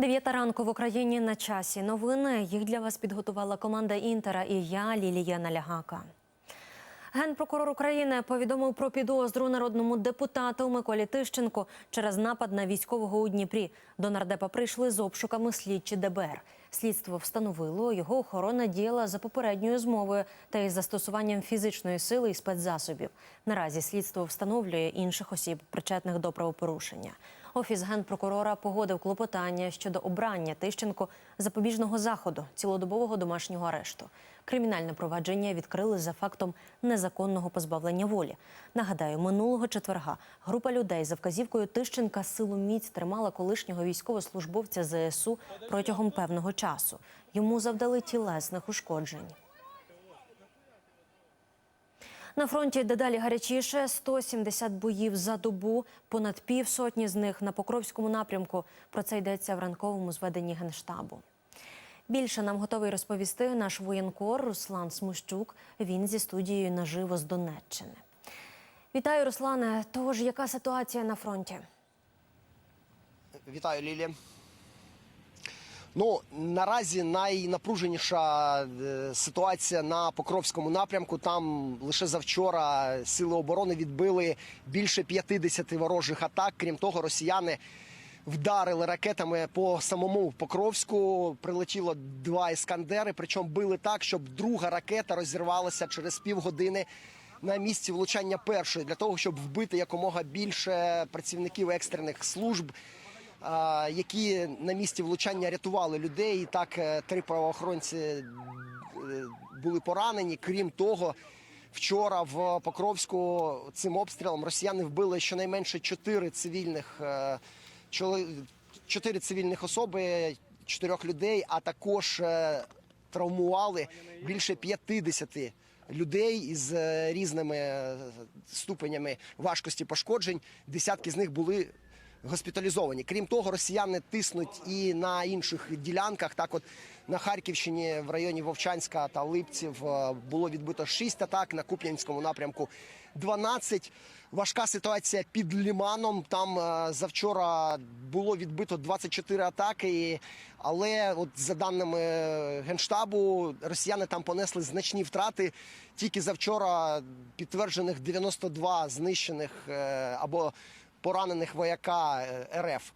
Дев'ята ранку в Україні на часі. Новини їх для вас підготувала команда Інтера і я, Лілія Налягака. Генпрокурор України повідомив про підозру народному депутату Миколі Тищенко через напад на військового у Дніпрі. До нардепа прийшли з обшуками слідчі ДБР. Слідство встановило, його охорона діяла за попередньою змовою та із застосуванням фізичної сили і спецзасобів. Наразі слідство встановлює інших осіб, причетних до правопорушення. Офіс генпрокурора погодив клопотання щодо обрання Тищенко запобіжного заходу цілодобового домашнього арешту. Кримінальне провадження відкрили за фактом незаконного позбавлення волі. Нагадаю, минулого четверга група людей за вказівкою Тищенка силу міць тримала колишнього військовослужбовця ЗСУ протягом певного часу. Йому завдали тілесних ушкоджень. На фронті дедалі гарячіше 170 боїв за добу, понад півсотні з них на Покровському напрямку. Про це йдеться в ранковому зведенні генштабу. Більше нам готовий розповісти наш воєнкор Руслан Смущук. Він зі студією наживо з Донеччини. Вітаю, Руслане. Тож, яка ситуація на фронті? Вітаю, Лілі. Ну, наразі найнапруженіша е, ситуація на Покровському напрямку. Там лише завчора сили оборони відбили більше 50 ворожих атак. Крім того, росіяни вдарили ракетами по самому Покровську. Прилетіло два іскандери. Причому били так, щоб друга ракета розірвалася через півгодини на місці влучання першої, для того, щоб вбити якомога більше працівників екстрених служб які на місці влучання рятували людей. І так е, три правоохоронці е, були поранені. Крім того, вчора в Покровську цим обстрілом росіяни вбили щонайменше чотири цивільних е, чотири цивільних особи, чотирьох людей, а також травмували більше 50 людей із різними ступенями важкості пошкоджень. Десятки з них були госпіталізовані. Крім того, росіяни тиснуть і на інших ділянках. Так, от на Харківщині в районі Вовчанська та Липців е, було відбито 6 атак на Куп'янському напрямку. 12. Важка ситуація під Ліманом. Там е, завчора було відбито 24 атаки. Але, от за даними генштабу, росіяни там понесли значні втрати. Тільки завчора підтверджених 92 знищених е, або поранених вояка е, РФ.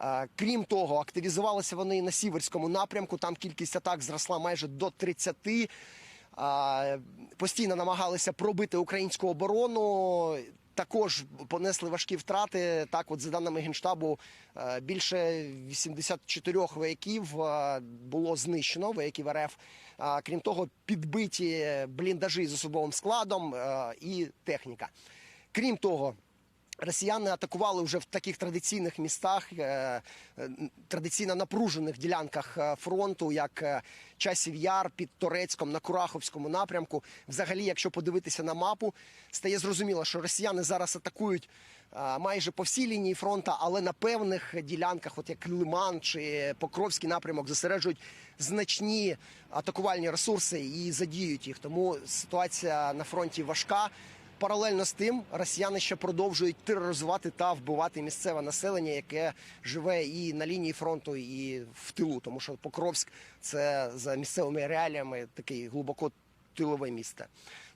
Е, Крім того, активізувалися вони на сіверському напрямку. Там кількість атак зросла майже до 30. Е, Постійно намагалися пробити українську оборону. Також понесли важкі втрати. Так, от за даними генштабу, більше 84 вояків було знищено, вояків РФ. Крім того, підбиті бліндажі з особовим складом і техніка. Крім того, Росіяни атакували вже в таких традиційних містах, е, е, традиційно напружених ділянках е, фронту, як Часів Яр під Торецьком на Кураховському напрямку. Взагалі, якщо подивитися на мапу, стає зрозуміло, що росіяни зараз атакують майже по всій лінії фронту, але на певних ділянках, от як Лиман чи Покровський напрямок, зосереджують значні атакувальні ресурси і задіють їх. Тому ситуація на фронті важка. Паралельно з тим росіяни ще продовжують тероризувати та вбивати місцеве населення, яке живе і на лінії фронту, і в тилу, тому що Покровськ це за місцевими реаліями такий глибоко тилове місце.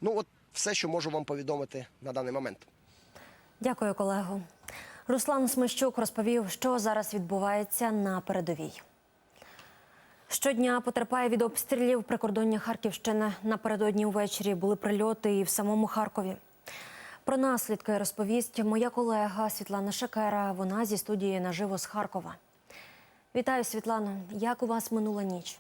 Ну от все, що можу вам повідомити на даний момент. Дякую, колего. Руслан Смещук розповів, що зараз відбувається на передовій. Щодня потерпає від обстрілів прикордоння Харківщини. Напередодні увечері були прильоти і в самому Харкові. Про наслідки розповість моя колега Світлана Шекера. Вона зі студії наживо з Харкова. Вітаю, Світлано. Як у вас минула ніч?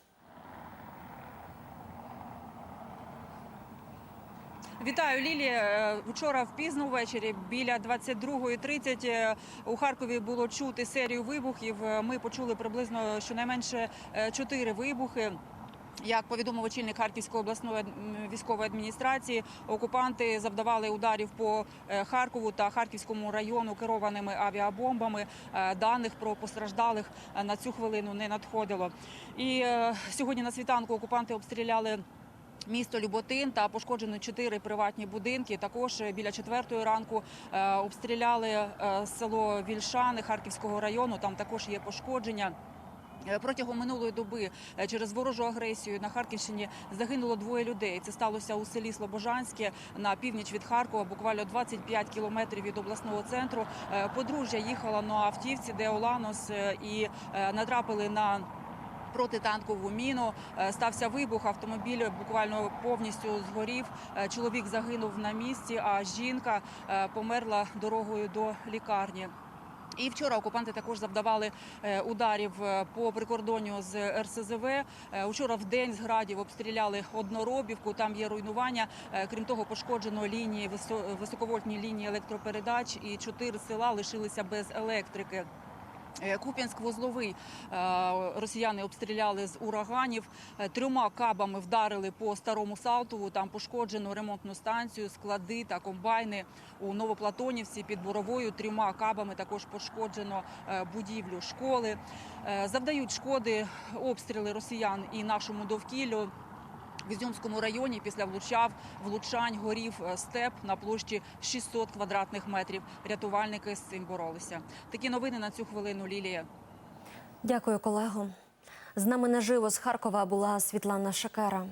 Вітаю, Лілі. Е, Вчора впізно ввечері біля 22.30 е, у Харкові було чути серію вибухів. Ми почули приблизно щонайменше е, чотири вибухи. Як повідомив очільник Харківської обласної військової адміністрації, окупанти завдавали ударів по е, Харкову та Харківському району керованими авіабомбами. Е, Даних про постраждалих е, на цю хвилину не надходило. І сьогодні на світанку окупанти обстріляли Місто Люботин та пошкоджено чотири приватні будинки. Також біля четвертої ранку обстріляли село Вільшани Харківського району. Там також є пошкодження. Е, Протягом минулої доби е, через ворожу агресію на Харківщині загинуло двоє людей. Це сталося у селі Слобожанське на північ від Харкова, буквально 25 кілометрів від обласного центру. Е, Подружжя їхала на автівці Деоланос е, і натрапили на Протитанкову міну стався вибух. Автомобіль буквально повністю згорів. Чоловік загинув на місці, а жінка померла дорогою до лікарні. І вчора окупанти також завдавали е, ударів е, по прикордонню з РСЗВ. Е, Учора в день з градів обстріляли одноробівку. Там є руйнування. Крім того, пошкоджено лінії висо- високовольтні лінії електропередач, і чотири села лишилися без електрики. Е, Куп'янськ-Вузловий е, росіяни обстріляли з ураганів. Е, Трьома кабами вдарили по старому Салтову. Там пошкоджено ремонтну станцію, склади та комбайни у Новоплатонівці під Боровою. Трьома кабами також пошкоджено будівлю школи. Завдають шкоди обстріли росіян і нашому довкіллю. В Ізюмському районі після влучав влучань горів е, степ на площі 600 квадратних метрів. Рятувальники з цим боролися. Такі новини на цю хвилину. Лілія. Дякую, колего. З нами наживо з Харкова була Світлана Шакера.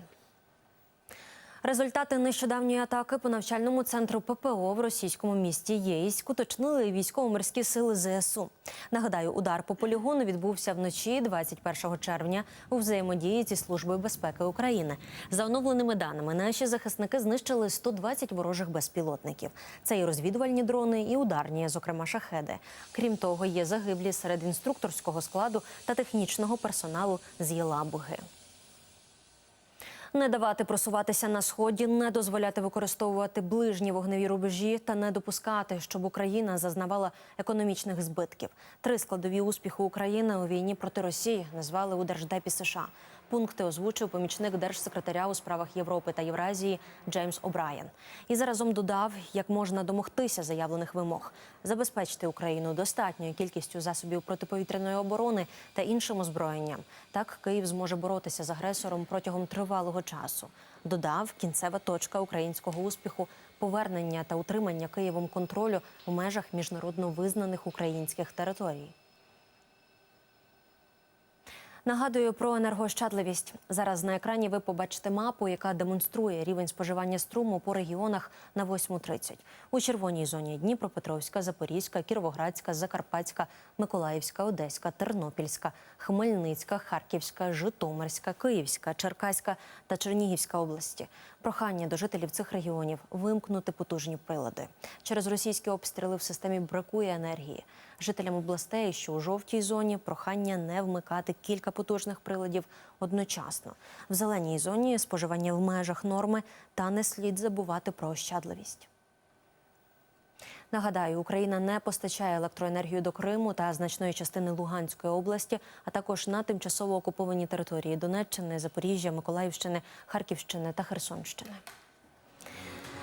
Результати нещодавньої атаки по навчальному центру ППО в російському місті Єйськ уточнили військово-морські сили ЗСУ. Нагадаю, удар по полігону відбувся вночі 21 червня у взаємодії зі службою безпеки України. За оновленими даними, наші захисники знищили 120 ворожих безпілотників. Це і розвідувальні дрони, і ударні, зокрема шахеди. Крім того, є загиблі серед інструкторського складу та технічного персоналу з Єлабуги. Не давати просуватися на сході, не дозволяти використовувати ближні вогневі рубежі та не допускати, щоб Україна зазнавала економічних збитків. Три складові успіху України у війні проти Росії назвали у Держдепі США. Пункти озвучив помічник держсекретаря у справах Європи та Євразії Джеймс О'Брайен. І заразом додав, як можна домогтися заявлених вимог, забезпечити Україну достатньою кількістю засобів протиповітряної оборони та іншим озброєнням. Так Київ зможе боротися з агресором протягом тривалого часу. Додав кінцева точка українського успіху повернення та утримання Києвом контролю в межах міжнародно визнаних українських територій. Нагадую про енергоощадливість. Зараз на екрані ви побачите мапу, яка демонструє рівень споживання струму по регіонах на 8.30. У червоній зоні Дніпропетровська, Запорізька, Кіровоградська, Закарпатська, Миколаївська, Одеська, Тернопільська, Хмельницька, Харківська, Житомирська, Київська, Черкаська та Чернігівська області. Прохання до жителів цих регіонів вимкнути потужні прилади. Через російські обстріли в системі бракує енергії. Жителям областей, що у жовтій зоні, прохання не вмикати кілька потужних приладів одночасно. В зеленій зоні споживання в межах норми та не слід забувати про ощадливість. Нагадаю, Україна не постачає електроенергію до Криму та значної частини Луганської області, а також на тимчасово окуповані території Донеччини, Запоріжжя, Миколаївщини, Харківщини та Херсонщини.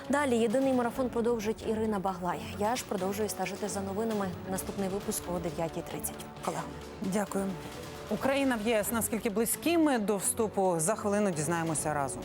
Далі єдиний марафон продовжить Ірина Баглай. Я ж продовжую стежити за новинами. Наступний випуск о 9.30. Колего. Дякую. Україна в ЄС наскільки близькі ми до вступу за хвилину дізнаємося разом.